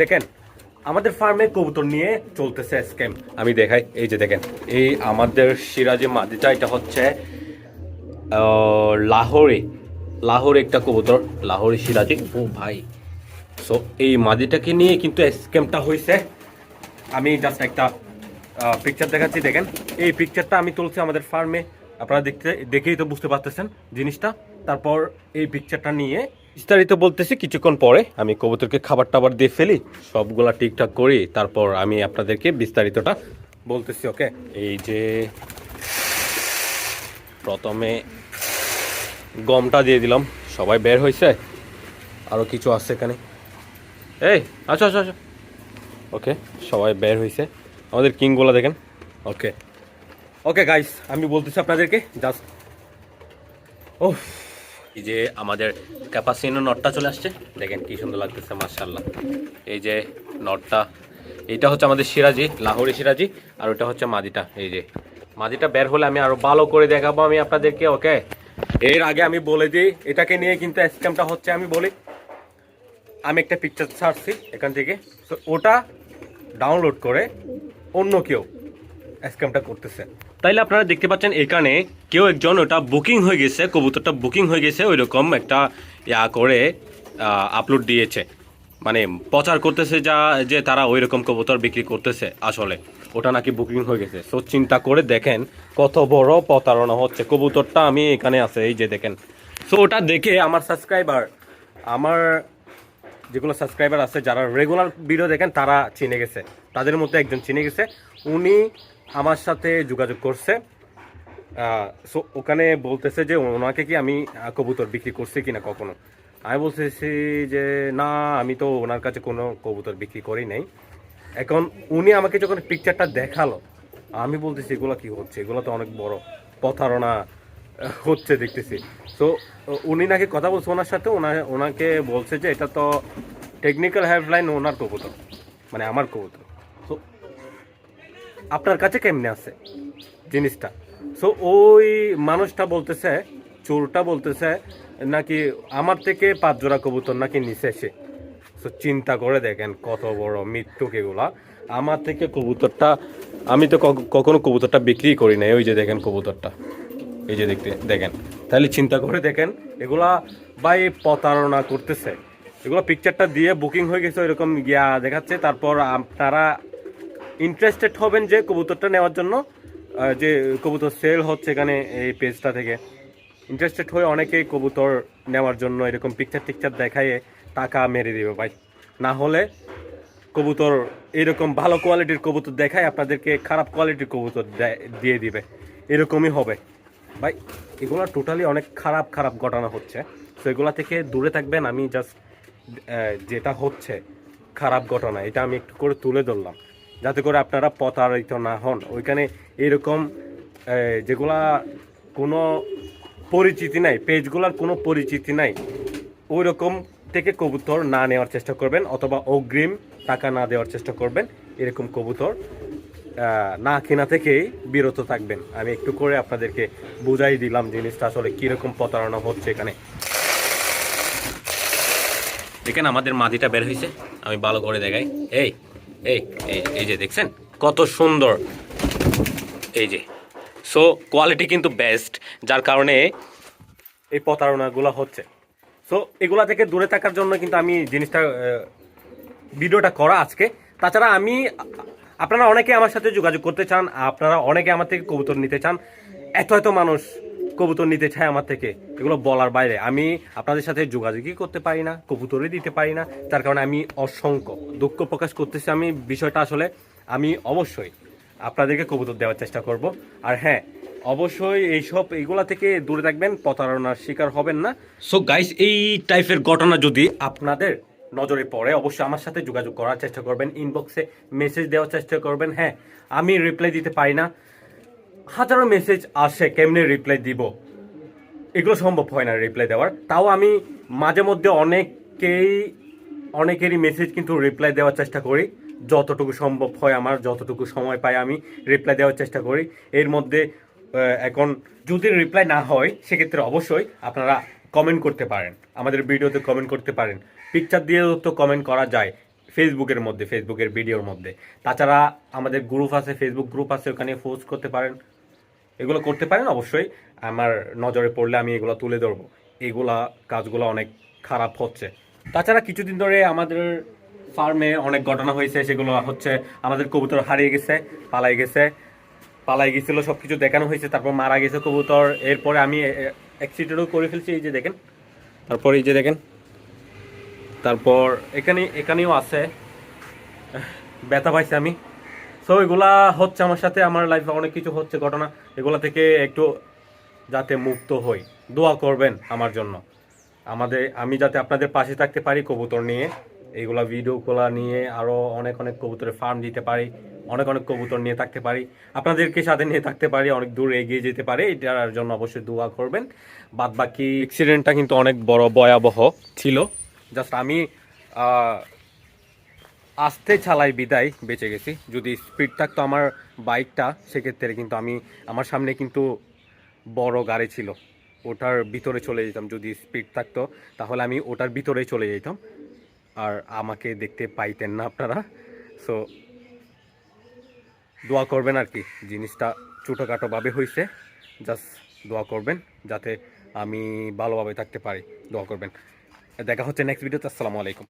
দেখেন, আমাদের ফার্মে কবুতর নিয়ে চলতেছে স্ক্যাম আমি দেখাই, এই যে দেখেন, এই আমাদের সিরাজে মাদিটা এটা হচ্ছে লাহোরে লাহোরে একটা কবুতর, লাহোরে সিরাজি। ও ভাই সো এই মাদিটাকে নিয়ে কিন্তু স্ক্যামটা হয়েছে আমি জাস্ট একটা পিকচার দেখাচ্ছি, দেখেন। এই পিকচারটা আমি তুলছি আমাদের ফার্মে। আপনারা দেখতে, দেখেই তো বুঝতে পারতেছেন জিনিসটা। তারপর এই পিকচারটা নিয়ে বিস্তারিত বলতেছি, কিছুক্ষণ পরে আমি কবুতরকে খাবার টাবার দিয়ে ফেলি, সবগুলা ঠিকঠাক করি, তারপর আমি আপনাদেরকে বিস্তারিতটা বলতেছি ওকে এই যে প্রথমে গমটা দিয়ে দিলাম, সবাই বের হয়েছে? আরও কিছু আছে এখানে? এই আচ্ছা আচ্ছা আচ্ছা ওকে সবাই বের হয়েছে। আমাদের কিংগুলো দেখেন। ওকে ওকে গাইস আমি বলতেছি আপনাদেরকে জাস্ট ও এই যে আমাদের ক্যাপাসিনো নটটা চলে আসছে। দেখেন কি সুন্দর লাগতেছে মার্শাল্লাহ এই যে নটটা এইটা হচ্ছে আমাদের সিরাজি, লাহোরি সিরাজি, আর ওটা হচ্ছে মাদিটা, এই যে। মাদিটা বের হলে আমি আরও ভালো করে দেখাবো আমি আপনাদেরকে ওকে এর আগে আমি বলে দিই, এটাকে নিয়ে কিন্তু স্ক্যামটা হচ্ছে, আমি বলি, আমি একটা পিকচার ছাড়ছি এখান থেকে। তো ওটা ডাউনলোড করে অন্য কেউ স্ক্যামটা করতেছে। তাইলে আপনারা দেখতে পাচ্ছেন এখানে কেউ একজন ওটা বুকিং হয়ে গেছে, কবুতরটা বুকিং হয়ে গেছে ওই রকম একটা ইয়া করে আপলোড দিয়েছে। মানে প্রচার করতেছে যা, যে তারা ওই রকম কবুতর বিক্রি করতেছে আসলে। ওটা নাকি বুকিং হয়ে গেছে। সো চিন্তা করে দেখেন কত বড় প্রতারণা হচ্ছে। কবুতরটা আমি এখানে আছে, এই যে দেখেন। সো ওটা দেখে আমার সাবস্ক্রাইবার আমার যেগুলো সাবস্ক্রাইবার আছে, যারা রেগুলার ভিডিও দেখেন, তারা চিনে গেছে। তাদের মধ্যে একজন চিনে গেছে। উনি আমার সাথে যোগাযোগ করছে। সো ওখানে বলতেছে যে ওনাকে কি আমি কবুতর বিক্রি করছি কিনা কখনো। আমি বলতেছি যে, না, আমি তো ওনার কাছে কোনো কবুতর বিক্রি করি নাই। এখন উনি আমাকে যখন পিকচারটা দেখাল, আমি বলতেছি, এগুলো কি হচ্ছে? এগুলো তো অনেক বড় প্রতারণা হচ্ছে দেখতেছি। তো উনি নাকি কথা বলছে ওনার সাথে, ওনা- ওনাকে বলছে যে, এটা তো টেকনিক্যাল হেল্পলাইন ওনার কবুতর মানে আমার কবুতর। আপনার কাছে কেমনে আছে জিনিসটা? সো ওই মানুষটা বলতেছে, চোরটা বলতেছে, নাকি আমার থেকে পাঁচ জোড়া কবুতর নাকি নিচে এসে সো চিন্তা করে দেখেন কত বড় মৃত্যু এগুলা। আমার থেকে কবুতরটা, আমি তো কখনো কবুতরটা বিক্রি করি নাই, ওই যে দেখেন কবুতরটা। এই যে দেখতে দেখেন। তাহলে চিন্তা করে দেখেন, এগুলা ভাই প্রতারণা করতেছে। এগুলো পিকচারটা দিয়ে বুকিং হয়ে গেছে, ওইরকম গিয়া দেখাচ্ছে, তারপর আপনারা ইন্টারেস্টেড হবেন যে কবুতরটা নেওয়ার জন্য যে কবুতর সেল হচ্ছে এখানে এই পেজটা থেকে। ইন্টারেস্টেড হয়ে অনেকেই কবুতর নেওয়ার জন্য এরকম পিকচার টিকচার দেখায় টাকা মেরে দেবে ভাই। না হলে কবুতর এরকম ভালো কোয়ালিটির কবুতর দেখায় আপনাদেরকে খারাপ কোয়ালিটির কবুতর দিয়ে দিবে। এরকমই হবে। ভাই, এগুলো টোটালি অনেক খারাপ খারাপ ঘটনা হচ্ছে। তো এগুলা থেকে দূরে থাকবেন, আমি জাস্ট যেটা হচ্ছে, খারাপ ঘটনা, এটা আমি একটু করে তুলে ধরলাম। যাতে করে আপনারা প্রতারিত না হন। ওইখানে এরকম যেগুলা কোনো পরিচিতি নাই, পেজগুলার কোনো পরিচিতি নাই ওই রকম থেকে কবুতর না নেওয়ার চেষ্টা করবেন অথবা অগ্রিম টাকা না দেওয়ার চেষ্টা করবেন, এরকম কবুতর না কেনা থেকেই বিরত থাকবেন। আমি একটু করে আপনাদেরকে বুঝাই দিলাম জিনিসটা, আসলে কীরকম প্রতারণা হচ্ছে এখানে। দেখেন, আমাদের মাটিটা বের হয়েছে আমি ভালো করে দেখাই। এই এই এই যে দেখছেন? কত সুন্দর। এই যে। সো কোয়ালিটি কিন্তু বেস্ট যার কারণে এই প্রতারণাগুলো হচ্ছে। সো এগুলা থেকে দূরে থাকার জন্য কিন্তু আমি জিনিসটা ভিডিওটা করা আজকে। তাছাড়া আমি, আপনারা অনেকে আমার সাথে যোগাযোগ করতে চান, আপনারা অনেকে আমার থেকে কবুতর নিতে চান। এত এত মানুষ কবুতর নিতে চায় আমার থেকে, এগুলো বলার বাইরে। আমি আপনাদের সাথে যোগাযোগই করতে পারি না, কবুতরই দিতে পারি না, তার কারণে আমি অসংখ্য দুঃখ প্রকাশ করতেছি। আমি বিষয়টা আসলে, আমি অবশ্যই আপনাদেরকে কবুতর দেওয়ার চেষ্টা করব। আর হ্যাঁ অবশ্যই এইসব এইগুলা থেকে দূরে থাকবেন, প্রতারণার শিকার হবেন না। সো গাইস এই টাইপের ঘটনা যদি আপনাদের নজরে পড়ে, অবশ্যই আমার সাথে যোগাযোগ করার চেষ্টা করবেন ইনবক্সে মেসেজ দেওয়ার চেষ্টা করবেন। হ্যাঁ আমি রিপ্লাই দিতে পারি না। হাজারো মেসেজ আসে, কেমনে রিপ্লাই দিব? এগুলো সম্ভব হয় না রিপ্লাই দেওয়ার। তাও আমি মাঝে মধ্যে অনেকেই, অনেকেরই মেসেজ কিন্তু রিপ্লাই দেওয়ার চেষ্টা করি। যতটুকু সম্ভব হয় আমার, যতটুকু সময় পাই আমি রিপ্লাই দেওয়ার চেষ্টা করি। এর মধ্যে এখন যদি রিপ্লাই না হয়, সেক্ষেত্রে অবশ্যই আপনারা কমেন্ট করতে পারেন। আমাদের ভিডিওতে কমেন্ট করতে পারেন। পিকচার দিয়েও তো কমেন্ট করা যায়। ফেসবুকের মধ্যে ফেসবুকের ভিডিওর মধ্যে। তাছাড়া আমাদের গ্রুপ আছে ফেসবুক গ্রুপ আছে, ওখানে পোস্ট করতে পারেন। এগুলো করতে পারেন, অবশ্যই। আমার নজরে পড়লে আমি এগুলো তুলে ধরবো। এগুলা কাজগুলো অনেক খারাপ হচ্ছে। তাছাড়া কিছুদিন ধরে আমাদের ফার্মে অনেক ঘটনা হয়েছে। সেগুলো হচ্ছে আমাদের কবুতর হারিয়ে গেছে, পালাই গেছে। পালাই গেছিল সব কিছু দেখানো হয়েছে। তারপর মারা গেছে কবুতর। এরপরে আমি অ্যাক্সিডেন্টও করে ফেলছি। এই যে দেখেন। তারপর এই যে দেখেন। তারপর এখানে এখানেও আছে। ব্যথা পাইছি আমি। সো এগুলা হচ্ছে আমার সাথে, আমার লাইফে অনেক কিছু হচ্ছে ঘটনা। এগুলা থেকে একটু যাতে মুক্ত হই। দোয়া করবেন আমার জন্য। আমাদের আমি যাতে আপনাদের পাশে থাকতে পারি কবুতর নিয়ে। এইগুলা ভিডিওগুলা নিয়ে আরও অনেক অনেক কবুতরের ফার্ম দিতে পারি। অনেক অনেক কবুতর নিয়ে থাকতে পারি। আপনাদেরকে সাথে নিয়ে থাকতে পারি, অনেক দূর এগিয়ে যেতে পারে। এটার জন্য অবশ্যই দোয়া করবেন। বাদ বাকি অ্যাক্সিডেন্টটা কিন্তু অনেক বড় ভয়াবহ ছিল। জাস্ট আমি আস্তে চালাই বিদায় বেঁচে গেছি। যদি স্পিড থাকতো আমার বাইকটা সেক্ষেত্রে কিন্তু আমি, আমার সামনে কিন্তু বড় গাড়ি ছিল। ওটার ভিতরে চলে যেতাম। যদি স্পিড থাকতো, তাহলে আমি ওটার ভিতরেই চলে যেতাম। আর আমাকে দেখতে পাইতেন না আপনারা। সো দোয়া করবেন আর কি। জিনিসটা ছোটোখাটোভাবে হয়েছে জাস্ট দোয়া করবেন, যাতে আমি ভালোভাবে থাকতে পারি। দোয়া করবেন। দেখা হচ্ছে নেক্সট ভিডিওতে আসসালামু আলাইকুম।